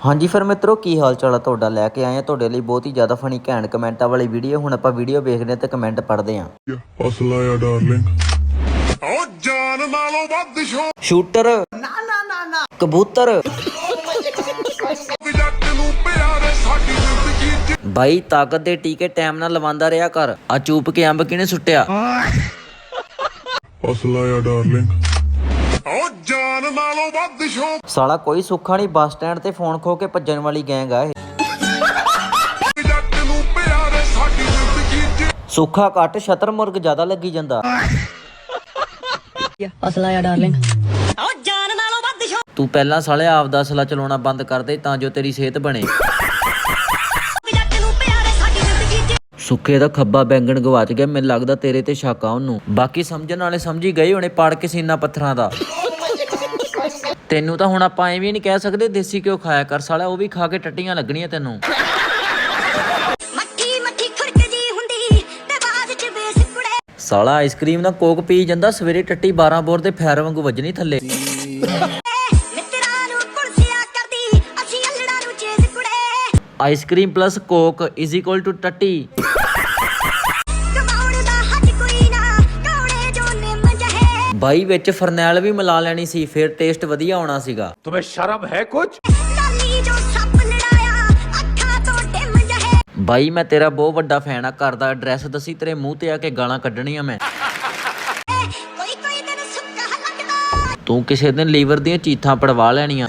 ਹਾਂਜੀ ਫਿਰ ਮਿੱਤਰੋ ਕੀ ਹਾਲ ਚਾਲ ਆ ਤੁਹਾਡਾ? ਲੈ ਕੇ ਆਏ ਆ ਤੁਹਾਡੇ ਲਈ ਬਹੁਤ ਹੀ ਜ਼ਿਆਦਾ ਫਨੀ ਘੈਂਟ ਕਮੈਂਟਾਂ ਵਾਲੀ ਵੀਡੀਓ ਹੁਣ ਆਪਾਂ ਵੀਡੀਓ ਵੇਖਦੇ ਹਾਂ ਤੇ ਕਮੈਂਟ ਪੜ੍ਹਦੇ ਹਾਂ ਹੌਸਲਾ ਆ ਡਾਰਲਿੰਗ ਓ ਜਾਨ ਨਾਲੋਂ ਵੱਧ ਸ਼ੌਕ। ਸ਼ੂਟਰ ਨਾ ਨਾ ਨਾ ਨਾ। ਕਬੂਤਰ। ਜੱਟ ਨੂੰ ਪਿਆਰੇ ਸਾਡੀ ਜ਼ਿੰਦਗੀ ਚ। ਬਾਈ ਤਾਕਤ ਦੇ ਟੀਕੇ ਟਾਈਮ ਨਾਲ ਲਵਾਉਂਦਾ ਰਿਹਾ ਕਰ। ਆ ਚੂਪ ਕੇ ਅੰਬ ਕਿਹਨੇ ਸੁੱਟਿਆ? ਹੌਸਲਾ ਆ ਡਾਰਲਿੰਗ ਜਾਨ ਨਾਲੋਂ ਵੱਧ ਸ਼ੌਕ। ਸਾਲਾ ਕੋਈ ਸੁੱਖਾ ਨਹੀਂ ਬੱਸ ਸਟੈਂਡ ਤੇ ਫੋਨ ਖੋ ਕੇ ਭੱਜਣ ਵਾਲੀ ਗੈਂਗ ਆ ਇਹ। ਜੱਟ ਨੂੰ ਪਿਆਰੇ ਸਾਡੀ ਜ਼ਿੰਦਗੀ ਚ। ਸੁੱਖਾ ਘੱਟ ਛਤਰ ਮੁਰਗ ਜ਼ਿਆਦਾ ਲੱਗੀ ਜਾਂਦਾ। ਅਸਲਾ ਆ ਡਾਰਲਿੰਗ ਤੂੰ ਪਹਿਲਾਂ ਸਾਲੇ ਆਪਦਾ ਅਸਲਾ ਚਲਾਉਣਾ ਬੰਦ ਕਰ ਦੇ ਤਾਂ ਜੋ ਤੇਰੀ ਸਿਹਤ ਬਣੇ। ਸੁੱਖੇ ਦਾ ਖੱਬਾ ਬੈਂਗਣ ਗਵਾਚ ਗਿਆ ਮੈਨੂੰ ਲੱਗਦਾ ਤੇਰੇ ਤੇ ਸ਼ੱਕ ਆ ਉਹਨੂੰ। ਬਾਕੀ ਸਮਝਣ ਵਾਲੇ ਸਮਝੀ ਗਏ ਹੋਣੇ ਪਾੜ ਕੇ ਸੀਨਾ ਪੱਥਰਾਂ ਦਾ। ਤੈਨੂੰ ਤਾਂ ਹੁਣ ਆਪਾਂ ਐਵੇਂ ਨਹੀਂ ਕਹਿ ਸਕਦੇ ਦੇਸੀ ਘਿਓ ਖਾਇਆ ਕਰ ਸਾਲਾ ਉਹ ਵੀ ਖਾ ਕੇ ਟੱਟੀਆਂ ਲੱਗਣੀਆਂ ਤੈਨੂੰ। ਮੱਠੀ ਮੱਠੀ ਖੁਰਕਦੀ ਹੁੰਦੀ ਤੇ ਬਾਅਦ ਚ ਬੇਸ ਕੁੜੇ ਸਾਲਾ ਆਈਸਕ੍ਰੀਮ ਨਾਲ ਕੋਕ ਪੀ ਜਾਂਦਾ ਸਵੇਰੇ ਟੱਟੀ 12 ਬੋਰ ਦੇ ਫੈਰ ਵਾਂਗੂ ਵੱਜਣੀ ਥੱਲੇ। Ice cream plus coke is equal to ਟੱਟੀ। ਬਾਈ ਵਿੱਚ ਫਰਨੈਲ ਵੀ ਮਿਲਾ ਲੈਣੀ ਸੀ ਫਿਰ ਟੇਸਟ ਵਧੀਆ ਆਉਣਾ ਸੀਗਾ। ਅੱਖਾਂ ਤੋਂ ਡਿਮ ਜਹੇ ਬਾਈ ਮੈਂ ਤੇਰਾ ਬਹੁਤ ਵੱਡਾ ਫੈਨ ਆ ਘਰ ਦਾ ਐਡਰੈਸ ਦੱਸੀ ਤੇਰੇ ਮੂੰਹ ਤੇ ਆ ਕੇ ਗਾਲਾਂ ਕੱਢਣੀਆਂ ਮੈਂ। ਕੋਈ ਕੋਈ ਦਿਨ ਸੁੱਕਾ ਲੱਗਦਾ ਤੂੰ ਕਿਸੇ ਦਿਨ ਲੀਵਰ ਦੀਆਂ ਚੀਥਾਂ ਪੜਵਾ ਲੈਣੀਆਂ।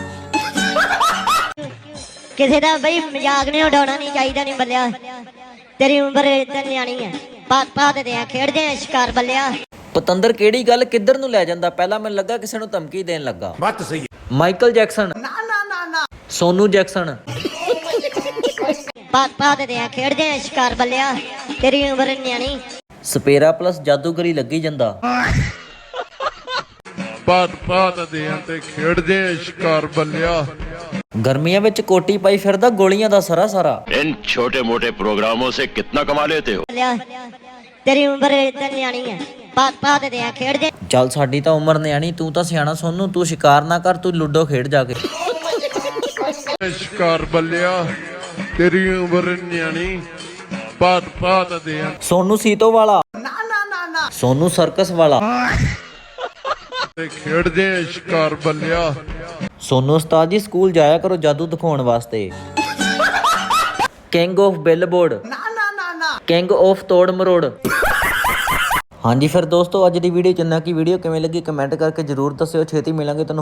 ਕਿਸੇ ਦਾ ਬਈ ਮਜ਼ਾਕ ਨਹੀਂ ਉਡਾਉਣਾ ਨਹੀਂ ਚਾਹੀਦਾ ਨਹੀਂ ਬੱਲਿਆ। ਤੇਰੀ ਉਮਰ ਤਾਂ ਨਿਆਣੀ ਹੈ ਪਾਤ ਪਾਤ ਦੇ ਆ ਖੇਡਦੇ ਆ ਸ਼ਿਕਾਰ ਬੱਲਿਆ। ਪਤੰਦਰ ਕਿਹੜੀ ਗੱਲ ਕਿੱਧਰ ਨੂੰ ਲੈ ਜਾਂਦਾ? ਪਹਿਲਾਂ ਮੈਨੂੰ ਲੱਗਾ ਕਿਸੇ ਨੂੰ ਧਮਕੀ ਦੇਣ ਲੱਗਾ। ਬੱਤ ਸਹੀ ਮਾਈਕਲ ਜੈਕਸਨ। ਨਾ ਨਾ ਨਾ ਨਾ। ਸੋਨੂ ਜੈਕਸਨ। ਬਾਤ ਬਾਤ ਦੇ ਆ ਖੇਡਦੇ ਆ ਸ਼ਿਕਾਰ ਬੱਲਿਆ। ਤੇਰੀ ਉਮਰ ਨਿਆਣੀ। ਸਪੇਰਾ ਪਲੱਸ ਜਾਦੂਗਰੀ ਲੱਗੀ ਜਾਂਦਾ। ਬਾਤ ਬਾਤ ਦੇ ਆ ਤੇ ਖੇਡਦੇ ਆ ਸ਼ਿਕਾਰ ਬੱਲਿਆ। ਗਰਮੀਆਂ ਵਿੱਚ ਕੋਟੀ ਪਾਈ ਫਿਰਦਾ ਗੋਲੀਆਂ ਦਾ ਸਾਰਾ ਸਾਰਾ। ਇਨ ਛੋਟੇ ਮੋਟੇ ਪ੍ਰੋਗਰਾਮੋਂ ਸੇ ਕਿੰਨਾ ਕਮਾ ਲੈਤੇ ਹੋ? ਤੇਰੀ ਉਮਰ ਇਤਨੀ ਨਿਆਣੀ ਹੈ ਆ ਖੇਡਦੇ ਚੱਲ ਸਾਡੀ ਤਾਂ ਉਮਰ ਨਿਆਣੀ ਤੂੰ ਤਾਂ ਸਿਆਣਾ ਸੋਨੂ ਤੂੰ ਸ਼ਿਕਾਰ ਨਾ ਕਰ ਤੂੰ ਲੁੱਡੋ ਖੇਡ ਜਾ ਕੇ। ਸ਼ਿਕਾਰ ਬੱਲਿਆ ਤੇਰੀ ਉਮਰ ਨਿਆਣੀ ਪਾਤ ਪਾਤ ਦੇ ਸੋਨੂ ਸੀਤੋ ਵਾਲਾ। ਨਾ ਨਾ ਨਾ ਨਾ। ਸੋਨੂ ਸਰਕਸ ਵਾਲਾ। ਤੇ ਖੇਡਦੇ ਆ ਸ਼ਿਕਾਰ ਬੱਲਿਆ। ਸੋਨੂ ਉਸਤਾਦ ਜੀ ਸਕੂਲ ਜਾਇਆ ਕਰੋ ਜਾਦੂ ਦਿਖਾਉਣ ਵਾਸਤੇ। ਕਿੰਗ ਆਫ ਬਿਲਬੋਰਡ ਨਾ ਨਾ ਨਾ ਨਾ। ਕਿੰਗ ਆਫ ਤੋੜ ਮਰੋੜ। ਹਾਂਜੀ, ਫਿਰ ਦੋਸਤੋ, ਅੱਜ ਦੀ ਵੀਡੀਓ ਚ ਇੰਨਾ ਕੀ ਵੀਡੀਓ ਕਿਵੇਂ ਲੱਗੀ ਕਮੈਂਟ ਕਰਕੇ ਜਰੂਰ ਦੱਸਿਓ। ਛੇਤੀ ਮਿਲਾਂਗੇ ਤੁਹਾਨੂੰ